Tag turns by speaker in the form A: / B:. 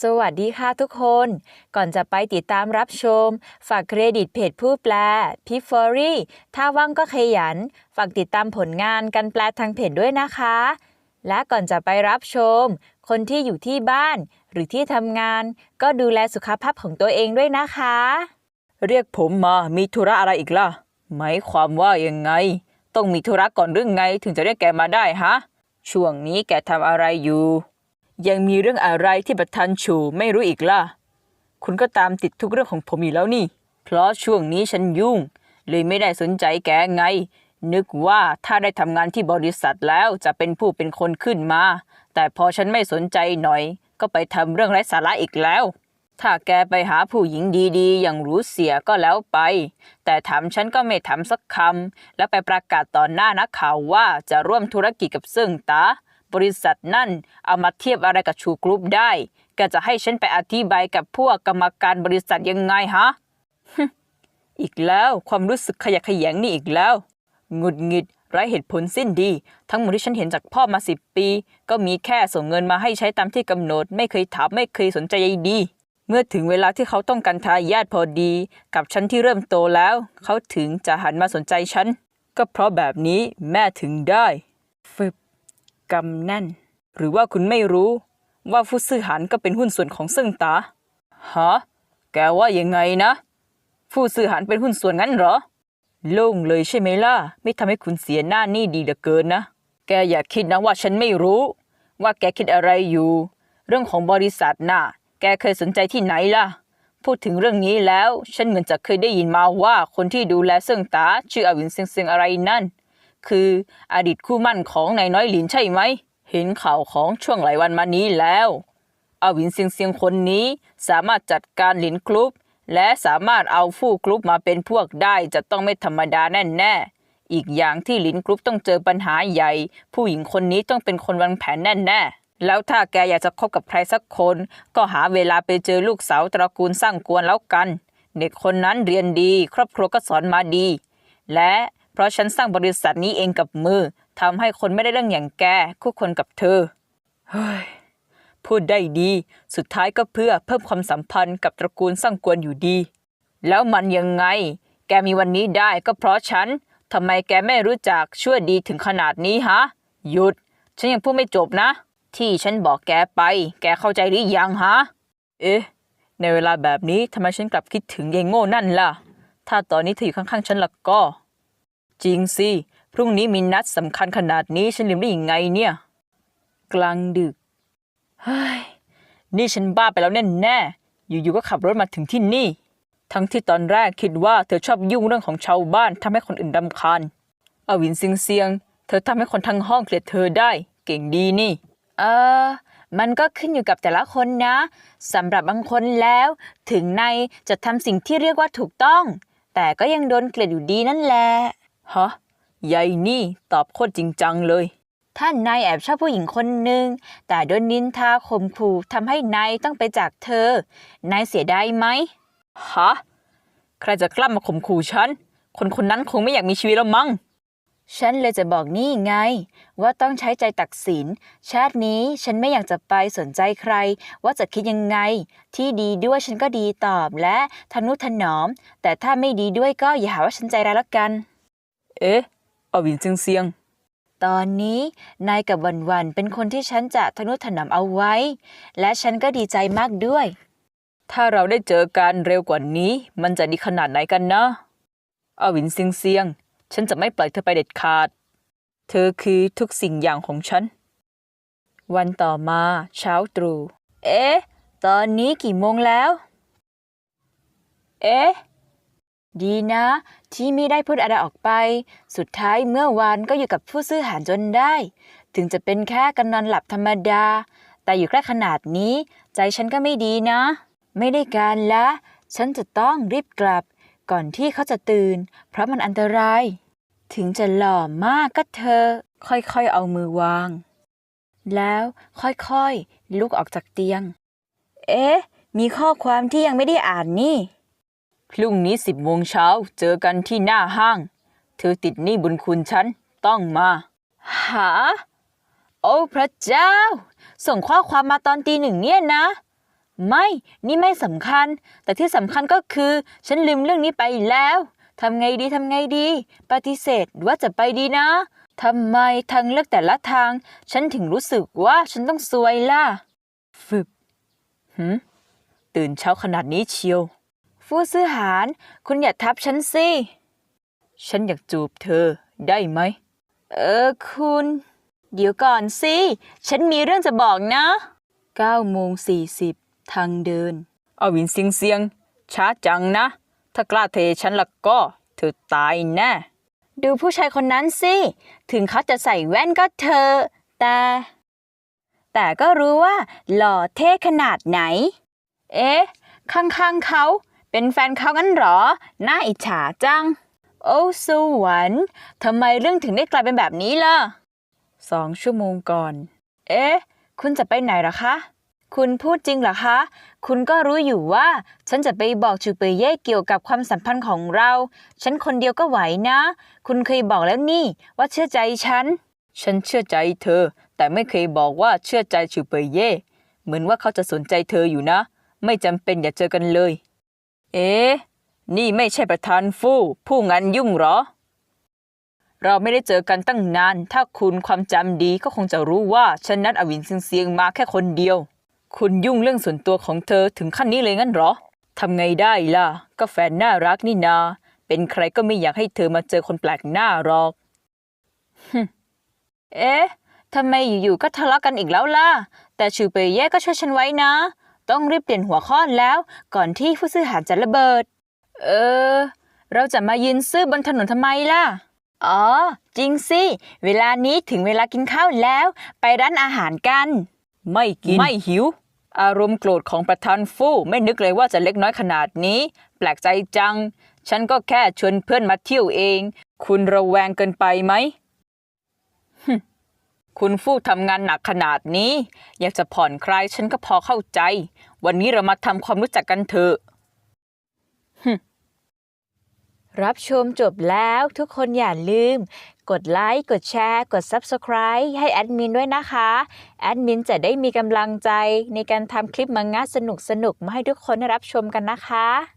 A: สวัสดีค่ะทุกคน ก่อนจะไปติดตามรับชม ฝากเครดิตเพจผู้แปลพี่ฟอรี่ ถ้าว่างก็ขยัน ฝากติดตามผลงานการแปลทางเพจด้วยนะคะ และก่อนจะไปรับชม คนที่อยู่ที่บ้าน หรือที่ทำงาน ก็ดูแลสุขภาพของตัวเองด้วยนะคะ
B: เรียกผมมา มีธุระอะไรอีกล่ะ หมายความว่ายังไง ต้องมีธุระก่อนหรือไง ถึงจะเรียกแกมาได้ฮะ ช่วงนี้แกทำอะไรอยู่ ยังมีเรื่องอะไรที่ประธานชูไม่รู้อีกล่ะ คุณก็ตามติดทุกเรื่องของผมอยู่แล้วนี่ เพราะช่วงนี้ฉันยุ่ง เลยไม่ได้สนใจแกไง นึกว่าถ้าได้ทำงานที่บริษัทแล้วจะเป็นผู้เป็นคนขึ้นมา แต่พอฉันไม่สนใจหน่อย ก็ไปทำเรื่องไร้สาระอีกแล้ว ถ้าแกไปหาผู้หญิงดีๆ อย่างรู้เสียก็แล้วไป แต่ถามฉันก็ไม่ถามสักคำแล้วไปประกาศต่อหน้านักข่าวว่าจะร่วมธุรกิจกับซึ่งตา บริษัทนั่นเอามาเทียบอะไรกับชูกรุ๊ปได้แกจะให้ฉันไปอธิบายกับพวกกรรมการบริษัทยังไงฮะ อีกแล้วความรู้สึกขยะแขยงนี่อีกแล้วหงุดหงิดไร้เหตุผลสิ้นดี ทั้งหมดที่ฉันเห็นจากพ่อมาสิบปี ก็มีแค่ส่งเงินมาให้ใช้ตามที่กำหนด ไม่เคยถามไม่เคยสนใจใยดี เมื่อถึงเวลาที่เขาต้องการทายาทพอดี กับฉันที่เริ่มโตแล้ว เขาถึงจะหันมาสนใจฉัน ก็เพราะแบบนี้แม่ถึงได้ กำแน่น หรือว่าคุณไม่รู้ ว่าฟุตซื่อหันก็เป็นหุ้นส่วนของซึ่งตาฮะแกว่ายังไงนะผู้ซือหันเป็นหุ้นส่วนงั้นเหรอ โล่งเลยใช่ไหมล่ะ ไม่ทำให้คุณเสียหน้านี่ดีเหลือเกินนะ แกอย่าคิดนะว่าฉันไม่รู้ ว่าแกคิดอะไรอยู่ เรื่องของบริษัทน่ะ แกเคยสนใจที่ไหนล่ะ พูดถึงเรื่องนี้แล้ว ฉันเหมือนจะเคยได้ยินมาว่าคนที่ดูแลเซิงตาชื่ออวินเซิงเซิงอะไรนั่น คืออดีตคู่มั่นของนายน้อยหลินใช่ไหม เห็นข่าวของช่วงหลายวันมานี้แล้วอาวินเซียงเซียงคนนี้สามารถจัดการหลินกรุ๊ปและสามารถเอาฟู่กรุ๊ปมาเป็นพวกได้จะต้องไม่ธรรมดาแน่แน่ๆอีกอย่างที่หลินกรุ๊ปต้องเจอปัญหาใหญ่ ผู้หญิงคนนี้ต้องเป็นคนวางแผนแน่แน่ๆแล้วถ้าแกอยากจะคบกับใครสักคน ก็หาเวลาไปเจอลูกสาวตระกูลสร้างกวนแล้วกัน เด็กคนนั้นเรียนดี ครอบครัวก็สอนมาดี และ เพราะฉันสร้างบริษัทนี้เองกับมือทำให้คนไม่ได้เรื่องอย่างแกคู่ควรกับเธอ เฮ้ย พูดได้ดี สุดท้ายก็เพื่อเพิ่มความสัมพันธ์กับตระกูลสร้างกวนอยู่ดี แล้วมันยังไง แกมีวันนี้ได้ก็เพราะฉันทำไมแกไม่รู้จักช่วยดีถึงขนาดนี้ฮะ หยุด ฉันยังพูดไม่จบนะ ที่ฉันบอกแกไป แกเข้าใจหรือยังฮะ เอ๊ะ ในเวลาแบบนี้ทำไมฉันกลับคิดถึงยายโง่นั่นล่ะ ถ้าตอนนี้เธออยู่ข้างๆฉันล่ะก็ จริงสิ พรุ่งนี้มีนัดสำคัญขนาดนี้ฉันลืมได้ยังไงเนี่ย กลางดึก เฮ้ย นี่ฉันบ้าไปแล้วแน่แน่ๆอยู่ๆก็ขับรถมาถึงที่นี่ ทั้งที่ตอนแรกคิดว่าเธอชอบยุ่งเรื่องของชาวบ้านทำให้คนอื่นรำคาญอาวินเซียงเซียง เธอทำให้คนทั้งห้องเกลียดเธอได้ เก่งดีนี่
A: เออมันก็ขึ้นอยู่กับแต่ละคนนะสำหรับบางคนแล้ว ถึงในจะทำสิ่งที่เรียกว่าถูกต้อง แต่ก็ยังโดนเกลียดอยู่ดีนั่นแหละ
B: ฮะยายนี่ตอบโคตรจริงจังเลย
A: ถ้านนายแอบชอบผู้หญิงคนหนึ่งแต่โดนนินทาข่มขู่ทำให้นายต้องไปจากเธอ นายเสียดายไหม
B: ฮะใครจะกล้ามาข่มขู่ฉัน คนคนนั้นคงไม่อยากมีชีวิตแล้วมั้ง
A: ฉันเลยจะบอกนี่ไง ว่าต้องใช้ใจตัดสิน ชาตินี้ฉันไม่อยากจะไปสนใจใคร ว่าจะคิดยังไง ที่ดีด้วยฉันก็ดีตอบและทนุถนอม แต่ถ้าไม่ดีด้วยก็อย่าหาว่าฉันใจร้ายละกัน
B: เอ๊ะอาวินเซียงเซียง
A: ตอนนี้นายกับวันวันเป็นคนที่ฉันจะทนุถนอมเอาไว้ และฉันก็ดีใจมากด้วย
B: ถ้าเราได้เจอกันเร็วกว่านี้ มันจะดีขนาดไหนกันนะอาวินเซียงเซียง ฉันจะไม่ปล่อยเธอไปเด็ดขาด เธอคือทุกสิ่งอย่างของฉัน วันต่อมาเช้าตรู่
A: เอ๊ะ ตอนนี้กี่โมงแล้ว
B: เอ๊ะ
A: ดีนะ ที่ไม่ได้พูดอะไรออกไป สุดท้ายเมื่อวานก็อยู่กับผู้ซื้อหารจนได้ ถึงจะเป็นแค่การนอนหลับธรรมดา แต่อยู่ใกล้ขนาดนี้ ใจฉันก็ไม่ดีนะ ไม่ได้การละ ฉันจะต้องรีบกลับ ก่อนที่เขาจะตื่น เพราะมันอันตราย ถึงจะหล่อมากก็เธอ
B: ค่อยๆเอามือวาง
A: แล้วค่อยๆลุกออกจากเตียง เอ๊ะ มีข้อความที่ยังไม่ได้อ่านนี่
B: พรุ่งนี้สิบโมงเช้าเจอกันที่หน้าห้าง เธอติดหนี้บุญคุณฉัน ต้องมา
A: หา โอ้พระเจ้า ส่งข้อความมาตอนตีหนึ่งเนี่ยนะ ไม่ นี่ไม่สำคัญ แต่ที่สำคัญก็คือ ฉันลืมเรื่องนี้ไปแล้วทำไงดีทำไงดี ปฏิเสธว่าจะไปดีนะทำไมทางเลือกแต่ละทาง ฉันถึงรู้สึกว่าฉันต้องซวยล่ะ
B: ฟึบหืมตื่นเช้าขนาดนี้เชียว
A: ฟู่ซื้อหารคุณอย่าทับฉันสิ
B: ฉันอยากจูบเธอได้ไหม
A: เออคุณ เดี๋ยวก่อนสิ ฉันมีเรื่องจะบอกนะ9โมง40 ทางเดิน
B: เอาวินเสียงเสียง ช้าจังนะ ถ้ากล้าเทฉันละก็ เธอตายแน่
A: ดูผู้ชายคนนั้นสิ ถึงเขาจะใส่แว่นก็เธอะแต่ แต่ก็รู้ว่าหล่อเท่ขนาดไหน เอ๊ะ ข้างๆเขา เป็นแฟนเขางั้นหรอ น่าอิจฉาจัง โอ้สวรรค์ทำไมเรื่องถึงได้กลายเป็นแบบนี้ล่ะ
B: สองชั่วโมงก่อน
A: เอ๊ะ คุณจะไปไหนหรอคะ คุณพูดจริงเหรอคะ คุณก็รู้อยู่ว่า ฉันจะไปบอกจูเปเย่เกี่ยวกับความสัมพันธ์ของเรา ฉันคนเดียวก็ไหวนะ คุณเคยบอกแล้วนี่ ว่าเชื่อใจฉัน
B: ฉันเชื่อใจเธอ แต่ไม่เคยบอกว่าเชื่อใจชูเปอร์เย่ เหมือนว่าเขาจะสนใจเธออยู่นะ ไม่จำเป็นอย่าเจอกันเลย เอ๊ะนี่ไม่ใช่ประธานฟู่ผู้งานยุ่งเหรอ เราไม่ได้เจอกันตั้งนาน ถ้าคุณความจำดีก็คงจะรู้ว่าฉันนัดอวินเซียงมาแค่คนเดียว คุณยุ่งเรื่องส่วนตัวของเธอถึงขั้นนี้เลยงั้นเหรอทำไงได้ล่ะ ก็แฟนน่ารักนี่นา เป็นใครก็ไม่อยากให้เธอมาเจอคนแปลกหน้าหรอก
A: เอ๊ะทำไมอยู่ๆก็ทะเลาะกันอีกแล้วล่ะ แต่ชูเปเย่ก็ช่วยฉันไว้นะ ต้องรีบเปลี่ยนหัวข้อแล้ว ก่อนที่ผู้ซื้อหารจะระเบิด เออ เราจะมายืนซื้อบนถนนทำไมล่ะ อ๋อ จริงสิ เวลานี้ถึงเวลากินข้าวแล้ว ไปร้านอาหารกัน
B: ไม่กิน ไม่หิว อารมณ์โกรธของประธานฟู่ไม่นึกเลยว่าจะเล็กน้อยขนาดนี้ แปลกใจจัง ฉันก็แค่ชวนเพื่อนมาเที่ยวเอง คุณระแวงเกินไปไหมฮึ่ม คุณฟู่ทำงานหนักขนาดนี้ อยากจะผ่อนคลายฉันก็พอเข้าใจ วันนี้เรามาทำความรู้จักกันเถอะ
A: รับชมจบแล้วทุกคนอย่าลืม กดไลค์กดแชร์ กด Subscribe ให้แอดมินด้วยนะคะ แอดมินจะได้มีกำลังใจในการทำคลิปมังงะสนุกๆ มาให้ทุกคนได้รับชมกันนะคะ